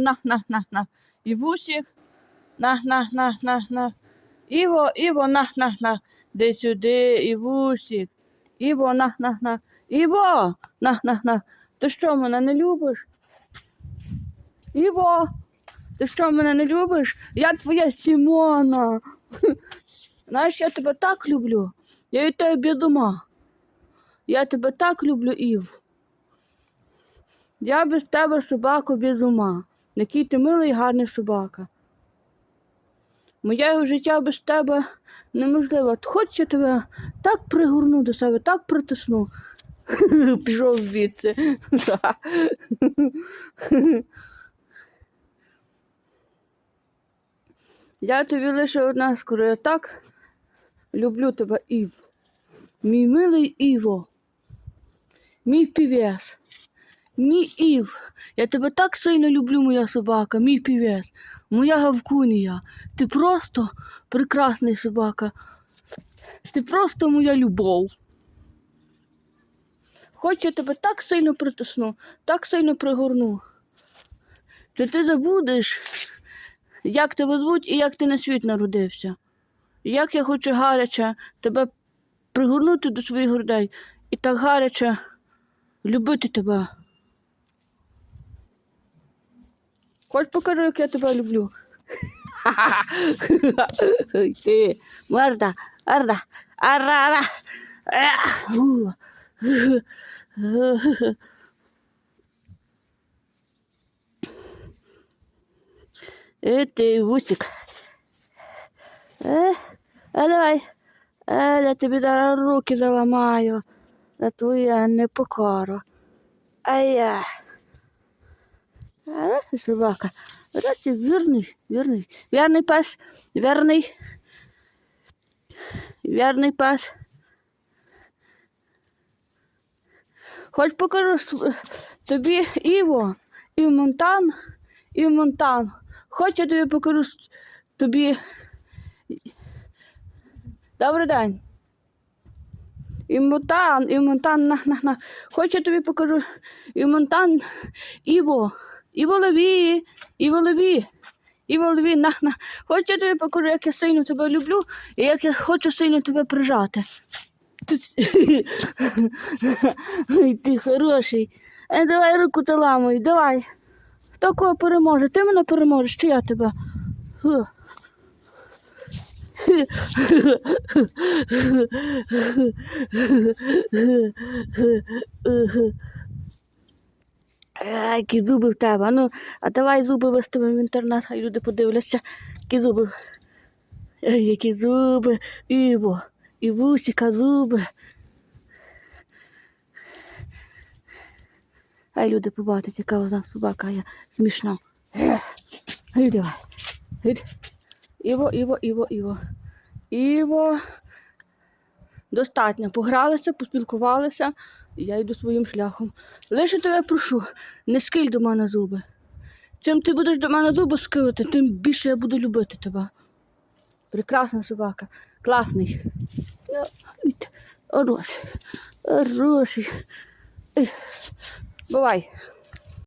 На, на, на, на. Івусік. На, на, на, на, на. Іво, Іво, на, на, на. Де сюди, Івусік. Іво, на, на, на. Іво, на, на, на. Ти що, мене не любиш? Іво, ти що, мене не любиш? Я твоя Сімона. Знаєш, я тебе так люблю. Я від тебе ума. Я тебе так люблю, Ів. Я без тебе собаку без ума. Який ти милий і гарний собака. Моє життя без тебе неможливо. Хоч я тебе так пригорну до себе, так притисну. Пішов звідси. Я тобі лише одна скажу, я так люблю тебе, Ів. Мій милий Іво. Мій півець. Мій Ів. Я тебе так сильно люблю, моя собака, мій півець, моя гавкунія. Ти просто прекрасний собака. Ти просто моя любов. Хоч я тебе так сильно притисну, так сильно пригорну. Чи ти забудеш, як тебе звуть і як ти на світ народився? Як я хочу гаряче тебе пригорнути до своїх грудей і так гаряче любити тебе. Хоч покажу, як я тебе люблю. Ти, морда, арда, арара. Е, ти, вусик. Е, а давай. Е, я тобі зараз руки заламаю. За твоя непокору. А я. Собака. Речі, вірний, вірний. Вірний пес, вірний. Вірний пес. Хоч покажу тобі Іво, і Монтан, і Монтан. Хоч я тобі покажу тобі. Добрий день. І Монтан, і Монтан, на, на, на. Хоч я тобі покажу. І Монтан, Іво, Іво Леві, Іво Леві. Іво Леві, на, на. Хоч я тобі покажу, як я сильно тебе люблю, і як я хочу сильно тебе прижати. Ой, ти хороший. Е, давай руку та ламай, давай. Хто кого переможе? Ти мене переможеш, чи я тебе? Е, Які зуби в тебе. Ну, а давай зуби виставимо в інтернет, хай люди подивляться. Які зуби. Ей, які зуби. Іво. І вусіка зуби. Хай люди побачать, яка у нас собака є смішна. Е, давай. Іво, Іво, Іво, Іво. Іво. Достатньо. Погралися, поспілкувалися, і я йду своїм шляхом. Лише тебе прошу, не скиль до мене зуби. Чим ти будеш до мене зуби скилити, тим більше я буду любити тебе. Прекрасна собака, класний. Хороший. Хороший. Бувай.